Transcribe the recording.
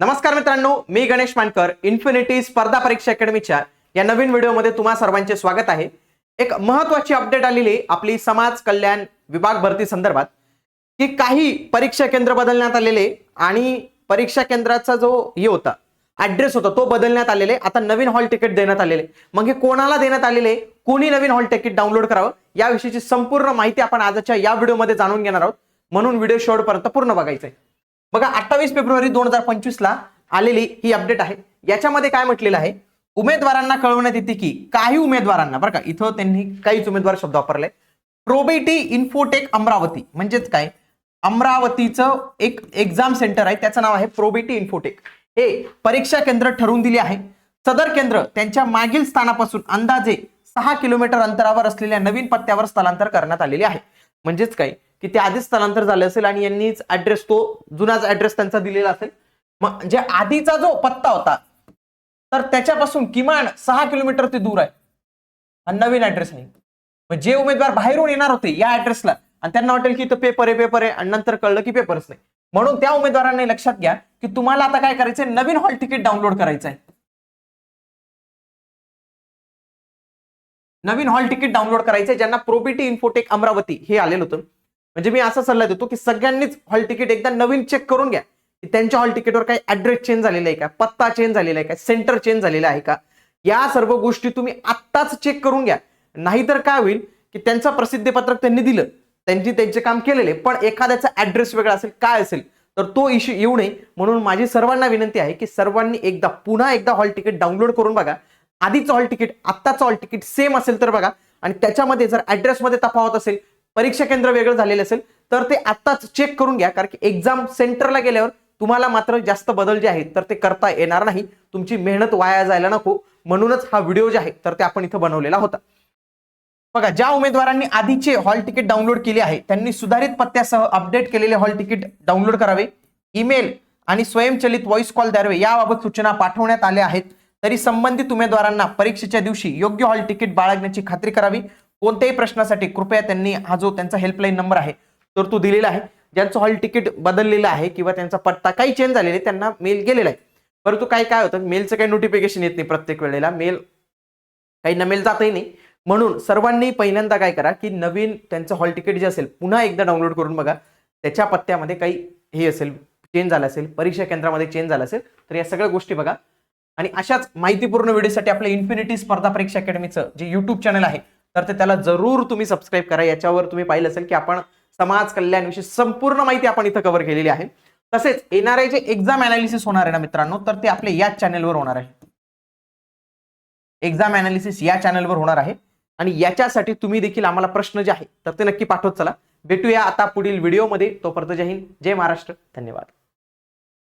नमस्कार मित्रांनो मी गणेश मानकर इन्फिनिटी स्पर्धा परीक्षा अकॅडमीच्या या नवीन व्हिडिओमध्ये तुम्हा सर्वांचे स्वागत आहे. एक महत्वाची अपडेट आलेली आहे आपली समाज कल्याण विभाग भरती संदर्भात की काही परीक्षा केंद्र बदलण्यात आलेले आणि परीक्षा केंद्राचा जो हे होता ऍड्रेस होता तो बदलण्यात आलेले. आता नवीन हॉल तिकीट देण्यात आलेले. मग हे कोणाला देण्यात आलेले? कोणी नवीन हॉल तिकीट डाउनलोड करावं? याविषयीची संपूर्ण माहिती आपण आजच्या या व्हिडिओमध्ये जाणून घेणार आहोत. म्हणून व्हिडिओ शेवटपर्यंत पूर्ण बघायचंय. बघा अठ्ठावीस फेब्रुवारी दोन हजार पंचवीस ला आलेली ही अपडेट आहे. याच्यामध्ये काय म्हटलेलं आहे? उमेदवारांना कळवण्यात येते की काही उमेदवारांना बरं का इथं त्यांनी काहीच उमेदवार शब्द वापरले. प्रोबेटी इन्फोटेक अमरावती म्हणजेच काय? अमरावतीचं एक एक्झाम सेंटर आहे त्याचं नाव आहे प्रोबेटी इन्फोटेक हे परीक्षा केंद्र ठरवून दिले आहे. सदर केंद्र त्यांच्या मागील स्थानापासून अंदाजे सहा किलोमीटर अंतरावर असलेल्या नवीन पत्त्यावर स्थलांतर करण्यात आलेले आहे. म्हणजेच काय? की ते आधीच स्थलांतर झाले असेल आणि यांनीच ऍड्रेस तो जुनाच ऍड्रेस त्यांचा दिलेला असेल. मग जे आधीचा जो पत्ता होता तर त्याच्यापासून किमान सहा किलोमीटर ते दूर आहे. आणि नवीन ऍड्रेस नाही जे उमेदवार बाहेरून येणार होते या ऍड्रेसला आणि त्यांना वाटेल की इथं पेपर आहे पेपर आहे आणि नंतर कळलं की पेपरच नाही. म्हणून त्या उमेदवारांनी लक्षात घ्या की तुम्हाला आता काय करायचंय? नवीन हॉल तिकीट डाउनलोड करायचं आहे नवीन हॉल तिकीट डाउनलोड करायचंय ज्यांना प्रोबिटी इन्फोटेक अमरावती हे आलेलं होतं. म्हणजे मी असा सल्ला देतो की सगळ्यांनीच हॉल तिकीट एकदा नवीन चेक करून घ्या. की त्यांच्या हॉल तिकीटवर काही ऍड्रेस चेंज झालेला आहे का? पत्ता चेंज झालेला आहे का? सेंटर चेंज झालेला आहे का? या सर्व गोष्टी तुम्ही आत्ताच चेक करून घ्या. नाहीतर काय होईल की त्यांचं प्रसिद्धीपत्रक त्यांनी दिलं. त्यांनी त्यांचे काम केलेले. पण एखाद्याचा ऍड्रेस वेगळा असेल काय असेल तर तो इश्यू येऊ नये. म्हणून माझी सर्वांना विनंती आहे की सर्वांनी एकदा पुन्हा एकदा हॉल तिकीट डाउनलोड करून बघा. आधीचं हॉल तिकीट आत्ताचं हॉल तिकीट सेम असेल तर बघा. आणि त्याच्यामध्ये जर ऍड्रेसमध्ये तफावत असेल परीक्षा केंद्र वेगळं झालेलं असेल तर ते आत्ताच चेक करून घ्या कारण की एक्झाम सेंटरला गेल्यावर तुम्हाला मात्र जास्त बदल जे आहेत तर ते करता येणार नाही. तुमची मेहनत वाया जायला नको. म्हणूनच हा व्हिडिओ जे आहे तर ते आपण इथं बनवलेला होता. बघा ज्या उमेदवारांनी आधीचे हॉल तिकीट डाउनलोड केले आहे त्यांनी सुधारित पत्त्यासह अपडेट केलेले हॉल तिकीट डाउनलोड करावे. ईमेल आणि स्वयंचलित व्हॉइस कॉल द्यावे याबाबत सूचना पाठवण्यात आल्या आहेत. तरी संबंधित उमेदवारांना परीक्षेच्या दिवशी योग्य हॉल तिकीट बाळगण्याची खात्री करावी. कोणत्याही प्रश्नासाठी कृपया त्यांनी हा जो त्यांचा हेल्पलाईन नंबर आहे तर तो दिलेला आहे. ज्यांचं हॉल तिकीट बदललेलं आहे किंवा त्यांचा पत्ता काही चेंज झालेला त्यांना मेल गेलेला आहे. परंतु काय काय होतं? मेलचं काही नोटिफिकेशन येत नाही प्रत्येक वेळेला. मेल काही न मेल जातही नाही. म्हणून सर्वांनी पहिल्यांदा काय करा की नवीन त्यांचं हॉल तिकीट जे असेल पुन्हा एकदा डाउनलोड करून बघा. त्याच्या पत्त्यामध्ये काही हे असेल चेंज झालं असेल परीक्षा केंद्रामध्ये चेंज झालं असेल तर या सगळ्या गोष्टी बघा. आणि अशाच माहितीपूर्ण व्हिडिओसाठी आपल्या इन्फिनिटी स्पर्धा परीक्षा अकॅडमीचं जे युट्यूब चॅनल आहे तर ते त्याला जरूर तुम्ही सबस्क्राईब करा. याच्यावर तुम्ही पाहिलं असेल की आपण समाज कल्याणविषयी संपूर्ण माहिती आपण इथं कव्हर केलेली आहे. तसेच येणारे जे एक्झाम अनालिसिस होणार आहे ना मित्रांनो तर ते आपल्या याच चॅनेलवर होणार आहे. एक्झाम अनालिसिस या चॅनलवर होणार आहे. आणि याच्यासाठी तुम्ही देखील आम्हाला प्रश्न जे आहे तर ते नक्की पाठवत चला. भेटूया आता पुढील व्हिडिओमध्ये तोपर्यंत जय हिंद जय महाराष्ट्र. धन्यवाद.